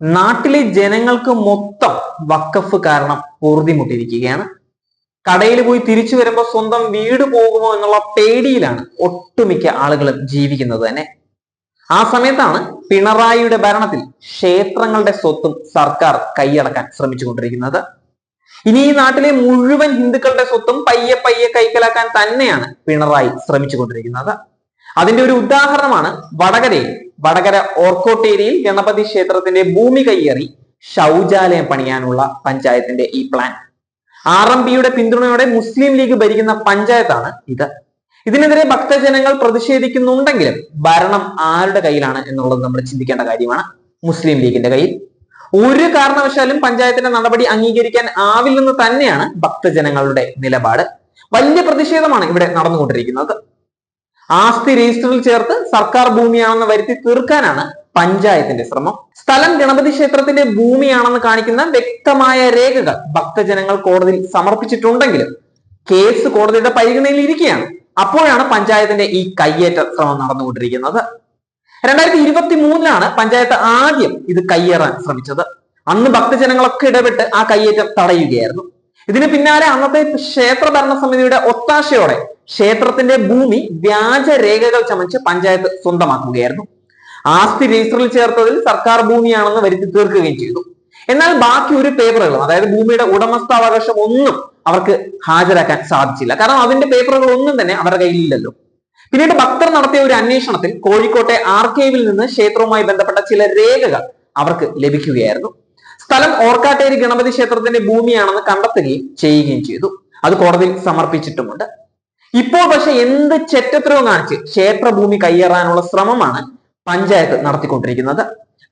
നാട്ടിലെ ജനങ്ങൾക്ക് മൊത്തം വക്കഫ് കാരണം പൊറുതിമുട്ടിയിരിക്കുകയാണ് കടയിൽ പോയി തിരിച്ചു വരുമ്പോൾ സ്വന്തം വീട് പോകുമോ എന്നുള്ള പേടിയിലാണ് ഒട്ടുമിക്ക ആളുകളും ജീവിക്കുന്നത് തന്നെ. ആ സമയത്താണ് പിണറായിയുടെ ഭരണത്തിൽ ക്ഷേത്രങ്ങളുടെ സ്വത്തും സർക്കാർ കൈയടക്കാൻ ശ്രമിച്ചുകൊണ്ടിരിക്കുന്നത്. ഇനി ഈ നാട്ടിലെ മുഴുവൻ ഹിന്ദുക്കളുടെ സ്വത്തും പയ്യെ പയ്യെ കൈക്കലാക്കാൻ തന്നെയാണ് പിണറായി ശ്രമിച്ചുകൊണ്ടിരിക്കുന്നത്. അതിന്റെ ഒരു ഉദാഹരണമാണ് വടകരയിൽ. വടകര ഓർക്കോട്ടേരിയിൽ ഗണപതി ക്ഷേത്രത്തിന്റെ ഭൂമി കയ്യേറി ശൗചാലയം പണിയാനുള്ള പഞ്ചായത്തിന്റെ ഈ പ്ലാൻ ആർ എം പിയുടെ പിന്തുണയോടെ മുസ്ലിം ലീഗ് ഭരിക്കുന്ന പഞ്ചായത്താണ് ഇത്. ഇതിനെതിരെ ഭക്തജനങ്ങൾ പ്രതിഷേധിക്കുന്നുണ്ടെങ്കിലും ഭരണം ആരുടെ കയ്യിലാണ് എന്നുള്ളത് നമ്മൾ ചിന്തിക്കേണ്ട കാര്യമാണ് മുസ്ലിം ലീഗിന്റെ കയ്യിൽ. ഒരു കാരണവശാലും പഞ്ചായത്തിന്റെ നടപടി അംഗീകരിക്കാൻ ആവില്ലെന്ന് തന്നെയാണ് ഭക്തജനങ്ങളുടെ നിലപാട്. വലിയ പ്രതിഷേധമാണ് ഇവിടെ നടന്നുകൊണ്ടിരിക്കുന്നത്. ആസ്തി രജിസ്റ്ററിൽ ചേർത്ത് സർക്കാർ ഭൂമിയാണെന്ന് വരുത്തി തീർക്കാനാണ് പഞ്ചായത്തിന്റെ ശ്രമം. സ്ഥലം ഗണപതി ക്ഷേത്രത്തിന്റെ ഭൂമിയാണെന്ന് കാണിക്കുന്ന വ്യക്തമായ രേഖകൾ ഭക്തജനങ്ങൾ കോടതിയിൽ സമർപ്പിച്ചിട്ടുണ്ടെങ്കിലും കേസ് കോടതിയുടെ പരിഗണനയിൽ ഇരിക്കുകയാണ്. അപ്പോഴാണ് പഞ്ചായത്തിന്റെ ഈ കയ്യേറ്റ ശ്രമം നടന്നുകൊണ്ടിരിക്കുന്നത്. രണ്ടായിരത്തി ഇരുപത്തി മൂന്നിലാണ് പഞ്ചായത്ത് ആദ്യം ഇത് കയ്യേറാൻ ശ്രമിച്ചത്. അന്ന് ഭക്തജനങ്ങളൊക്കെ ഇടപെട്ട് ആ കയ്യേറ്റം തടയുകയായിരുന്നു. ഇതിന് പിന്നാലെ അന്നത്തെ ക്ഷേത്ര ഭരണ സമിതിയുടെ ഒത്താശയോടെ ക്ഷേത്രത്തിന്റെ ഭൂമി വ്യാജ രേഖകൾ ചമച്ച് പഞ്ചായത്ത് സ്വന്തമാക്കുകയായിരുന്നു. ആസ്തി രജിസ്റ്ററിൽ ചേർത്തതിൽ സർക്കാർ ഭൂമിയാണെന്ന് വരുത്തി തീർക്കുകയും ചെയ്തു. എന്നാൽ ബാക്കി ഒരു പേപ്പറുകളും അതായത് ഭൂമിയുടെ ഉടമസ്ഥാവകാശം ഒന്നും അവർക്ക് ഹാജരാക്കാൻ സാധിച്ചില്ല. കാരണം അതിന്റെ പേപ്പറുകൾ ഒന്നും തന്നെ അവരുടെ കയ്യിലില്ലല്ലോ. പിന്നീട് ഭക്തർ നടത്തിയ ഒരു അന്വേഷണത്തിൽ കോഴിക്കോട്ടെ ആർക്കൈവിൽ നിന്ന് ക്ഷേത്രവുമായി ബന്ധപ്പെട്ട ചില രേഖകൾ അവർക്ക് ലഭിക്കുകയായിരുന്നു. സ്ഥലം ഓർക്കാട്ടേരി ഗണപതി ക്ഷേത്രത്തിന്റെ ഭൂമിയാണെന്ന് കണ്ടെത്തുകയും ചെയ്യുകയും ചെയ്തു. അത് കോടതിയിൽ സമർപ്പിച്ചിട്ടുമുണ്ട്. ഇപ്പോൾ പക്ഷെ എന്ത് ചെറ്റത്രവും കാണിച്ച് ക്ഷേത്രഭൂമി കയ്യേറാനുള്ള ശ്രമമാണ് പഞ്ചായത്ത് നടത്തിക്കൊണ്ടിരിക്കുന്നത്.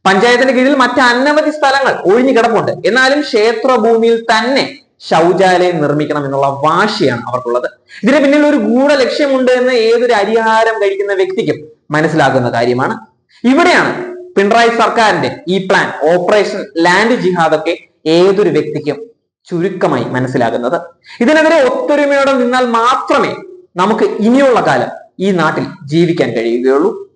പഞ്ചായത്തിന്റെ കീഴിൽ മറ്റ് അനവധി സ്ഥലങ്ങൾ ഒഴിഞ്ഞു കിടപ്പുണ്ട്. എന്നാലും ക്ഷേത്രഭൂമിയിൽ തന്നെ ശൗചാലയം നിർമ്മിക്കണം എന്നുള്ള വാശിയാണ് അവർക്കുള്ളത്. ഇതിന് പിന്നിൽ ഒരു ഗൂഢ ലക്ഷ്യമുണ്ട് എന്ന് ഏതൊരു അരിഹാരം കഴിക്കുന്ന വ്യക്തിക്കും മനസ്സിലാകുന്ന കാര്യമാണ്. ഇവിടെയാണ് പിണറായി സർക്കാരിന്റെ ഈ പ്ലാൻ ഓപ്പറേഷൻ ലാൻഡ് ജിഹാദ് ഒക്കെ ഏതൊരു വ്യക്തിക്കും ചുരുക്കമായി മനസ്സിലാകുന്നത്. ഇതിനെതിരെ ഒത്തൊരുമയോടെ നിന്നാൽ മാത്രമേ നമുക്ക് ഇനിയുള്ള കാലം ഈ നാട്ടിൽ ജീവിക്കാൻ കഴിയുകയുള്ളൂ.